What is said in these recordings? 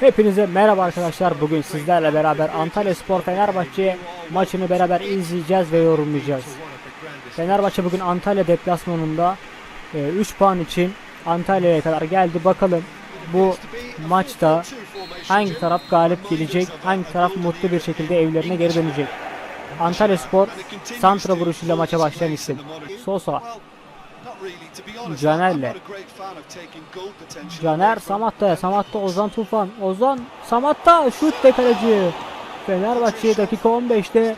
Hepinize merhaba arkadaşlar. Bugün sizlerle beraber Antalya Spor Fenerbahçe maçını beraber izleyeceğiz ve yorumlayacağız. Fenerbahçe bugün Antalya deplasmanında 3 puan için Antalya'ya kadar geldi. Bakalım bu maçta hangi taraf galip gelecek, hangi taraf mutlu bir şekilde evlerine geri dönecek. Antalya Spor santra vuruşuyla maça başlayan isim. Sosa, Caner'le. Caner Samatta, Samatta Ozan Tufan, Ozan Samatta şut ve kaleci. Fenerbahçe dakika 15'te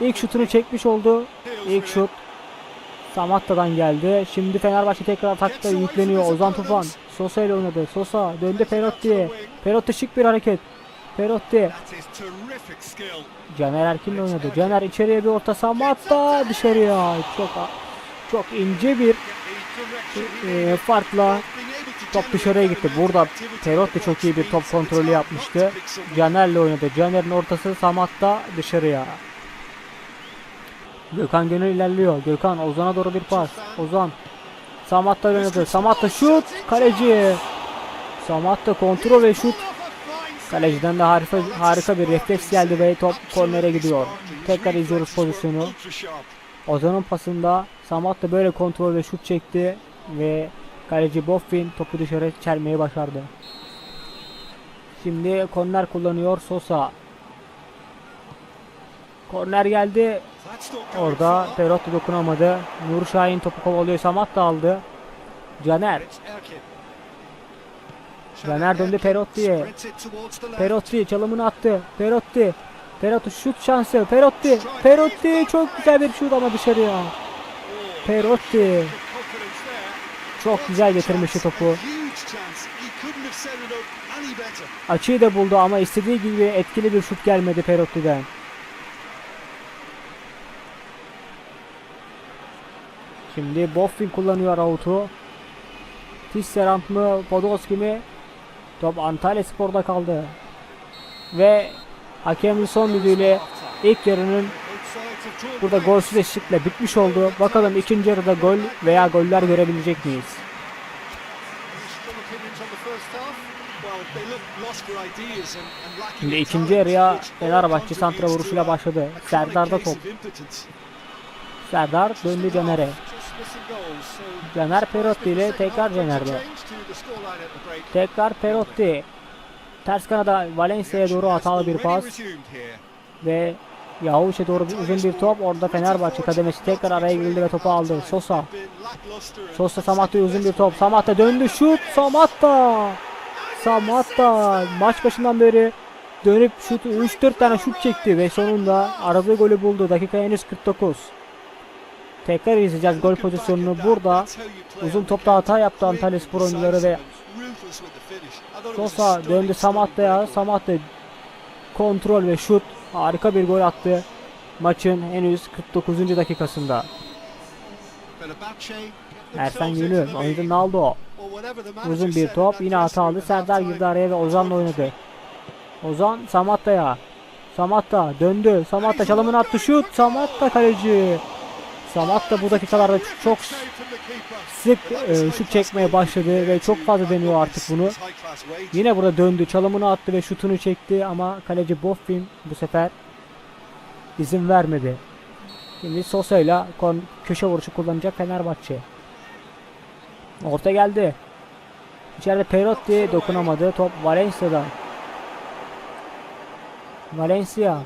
ilk şutunu çekmiş oldu. İlk şut Samatta'dan geldi. Şimdi Fenerbahçe tekrar atakta yükleniyor. Ozan Tufan Sosa ile oynadı. Sosa döndü Perotti'ye. Perotti şık bir hareket. Perotti Caner Erkin'le oynadı. Caner içeriye bir orta Samatta dışarıya. Çok çok ince bir e, farkla top dışarıya gitti. Burada Perotti çok iyi bir top kontrolü yapmıştı. Caner'le oynadı. Caner'in ortası Samat'ta dışarıya. Gökhan Gönül ilerliyor. Gökhan Ozan'a doğru bir pas. Ozan Samat'ta oynadı. Samat'ta şut. Kaleci. Samat'ta kontrol ve şut. Kaleciden de harika, harika bir refleks geldi ve top kornere gidiyor. Tekrar izliyoruz pozisyonu. Ozan'ın pasında Samat da böyle kontrol ve şut çekti ve kaleci Boffin topu dışarı çelmeyi başardı. Şimdi korner kullanıyor Sosa. Korner geldi. Orada Perotti dokunamadı. Nur Şahin topu kovalıyor. Samat da aldı. Caner. Caner döndü Perotti'ye. Perotti çalımını attı. Perotti. Perotti şut şansı. Perotti. Perotti çok güzel bir şut ama dışarıya. Perotti. Çok güzel getirmişti topu. Açıyı da buldu ama istediği gibi etkili bir şut gelmedi Perotti'den. Şimdi Boffin kullanıyor avutu. Tisserand mı Podolski mi? Top Antalya Spor'da kaldı. Ve hakemin son düdüğüyle ilk yarının burada golsüz eşitlikle bitmiş oldu. Bakalım ikinci yarıda gol veya goller görebilecek miyiz? Şimdi ikinci yarıya Fenerbahçe santra vuruşuyla başladı. Serdar'da top. Serdar döndü Caner'e. Caner Perotti ile tekrar Caner'de. Tekrar Perotti. Ters kanada Valencia'ya doğru hatalı bir pas. Ve Yavuş'a doğru bir uzun bir top. Orada Fenerbahçe kademesi tekrar araya girdi ve topu aldı. Sosa. Sosa Samatta'ya uzun bir top. Samatta döndü. Şut. Samatta. Samatta. Maç başından beri dönüp şut 3-4 tane şut çekti ve sonunda aradığı golü buldu. Dakika henüz 49. Tekrar izleyeceğiz gol pozisyonunu. Burada uzun topta hata yaptı Antalya Spor oyuncuları ve Sosa döndü Samatta'ya. Samatta kontrol ve şut. Harika bir gol attı. Maçın henüz 49. dakikasında. Ersen Gülü oynadı Naldo. Uzun bir top yine hatalı. Serdar girdi araya ve Ozan'la oynadı. Ozan Samatta'ya. Samatta döndü. Samatta çalımını attı. Şut. Samatta kaleci. Samatta bu dakikalarda çok sık e, şut çekmeye başladı ve çok fazla deniyor artık bunu. Yine burada döndü. Çalımını attı ve şutunu çekti ama kaleci Boffin bu sefer izin vermedi. Şimdi Sosa ile köşe vuruşu kullanacak Fenerbahçe. Orta geldi. İçeride Perotti dokunamadı. Top Valencia'dan. Valencia.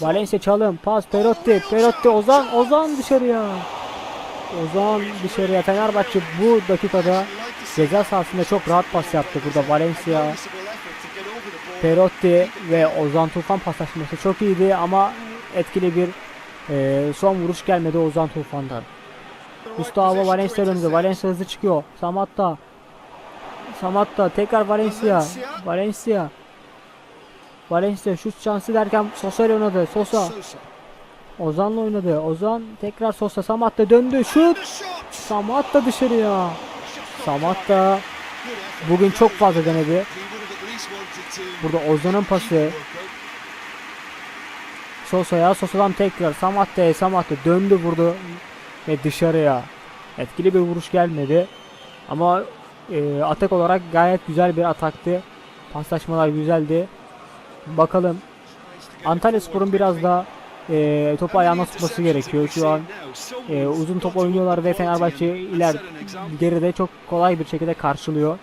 Valencia çalım. Pas Perotti. Perotti Ozan. Ozan dışarıya. Ozan dışarıya. Fenerbahçe bu dakikada ceza sahasında çok rahat pas yaptı. Burada Valencia, Perotti ve Ozan Tufan paslaşması çok iyiydi ama etkili bir e, son vuruş gelmedi Ozan Tufan'dan. Gustavo Valencia döndü. Valencia hızlı çıkıyor. Samatta. Samatta tekrar Valencia. Valencia. Valencia şut şansı derken Sosa ile oynadı. Sosa. Ozan'la oynadı. Ozan tekrar Sosa. Samatta döndü. Şut. Samatta dışarıya. Samatta bugün çok fazla denedi. Burada Ozan'ın pası. Sosa'ya. Sosa'dan tekrar Samatta'ya. Samatta döndü vurdu. Ve dışarıya. Etkili bir vuruş gelmedi. Ama e, atak olarak gayet güzel bir ataktı. Paslaşmalar güzeldi. Bakalım. Antalya Spor'un biraz daha e, topu ayağına tutması gerekiyor. Şu an e, uzun top oynuyorlar ve Fenerbahçe iler geride çok kolay bir şekilde karşılıyor.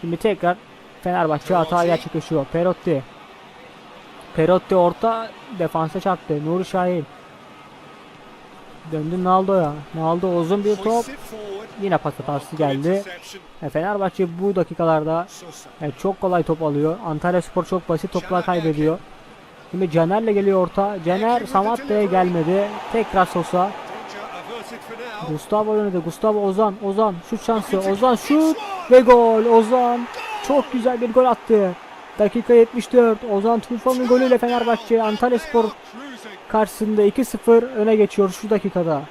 Şimdi tekrar Fenerbahçe hata gerçekleşiyor. Perotti. Perotti orta defansa çarptı. Nuri Şahin. Döndü Naldo'ya. Naldo uzun bir top. Yine pas hatası geldi. E, Fenerbahçe bu dakikalarda e, çok kolay top alıyor. Antalya Spor çok basit toplar kaybediyor. Şimdi Caner'le geliyor orta. Caner Samatta'ya gelmedi. Tekrar Sosa. Gustavo oynadı. Gustavo Ozan. Ozan şut şansı. Ozan şut ve gol. Ozan çok güzel bir gol attı. Dakika 74. Ozan Tufan'ın golüyle Fenerbahçe Antalya Spor karşısında 2-0 öne geçiyor şu dakikada.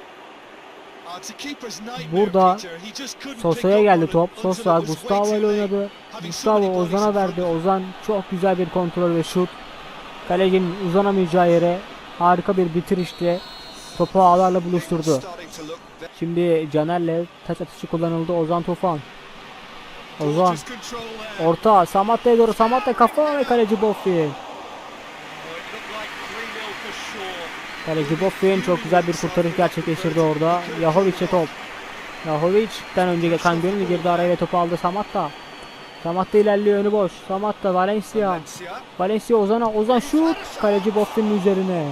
Burada Sosa'ya geldi top. Sosa Gustavo ile oynadı. Gustavo Ozan'a verdi. Ozan çok güzel bir kontrol ve şut. Kalecinin uzanamayacağı yere harika bir bitirişle topu ağlarla buluşturdu. Şimdi Caner'le taç atışı kullanıldı. Ozan Tufan. Ozan orta Samatta'ya doğru Samatta kafa ve kaleci Boffin. Kaleci Boffin çok güzel bir kurtarış gerçekleştirdi orada. Yahovic'e top. Yahovic'den önce geçen Gönül girdi araya ve topu aldı Samatta. Samatta ilerliyor önü boş. Samatta Valencia. Valencia Ozan'a. Ozan şut. Kaleci Boffin'in üzerine.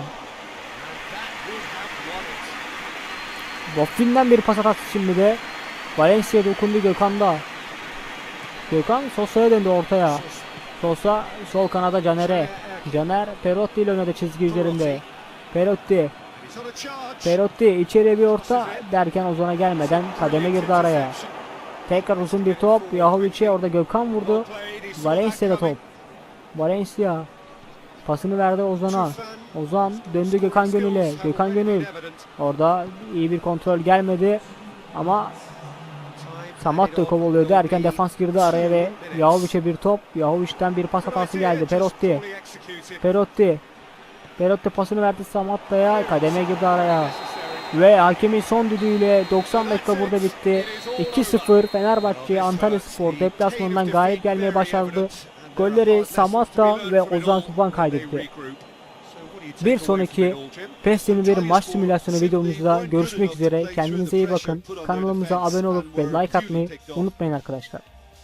Boffin'den bir pas hatası şimdi de. Valencia dokundu Gökhan'da. Gökhan Sosa'ya döndü ortaya. Sosa sol kanada Caner'e. Caner Perotti ile oynadı çizgi üzerinde. Perotti. Perotti içeriye bir orta derken Ozan'a gelmeden kademe girdi araya. Tekrar uzun bir top. Yahovic'e orada Gökhan vurdu. Valencia'da top. Valencia pasını verdi Ozan'a. Ozan döndü Gökhan Gönül'e. Gökhan Gönül orada iyi bir kontrol gelmedi ama Samatta kovalıyor derken defans girdi araya ve Yahovic'e bir top. Yahovic'ten bir pas hatası geldi. Perotti. Perotti. Perotti pasını verdi Samatta'ya. Kademe girdi araya. Ve hakemin son düdüğüyle 90 dakika burada bitti. 2-0 Fenerbahçe Antalya Spor deplasmanından galip gelmeye başardı. Golleri Samatta ve Ozan Tufan kaydetti. Bir sonraki PES 21 maç simülasyonu videomuzda görüşmek üzere. Kendinize iyi bakın. Kanalımıza abone olup ve like atmayı unutmayın arkadaşlar.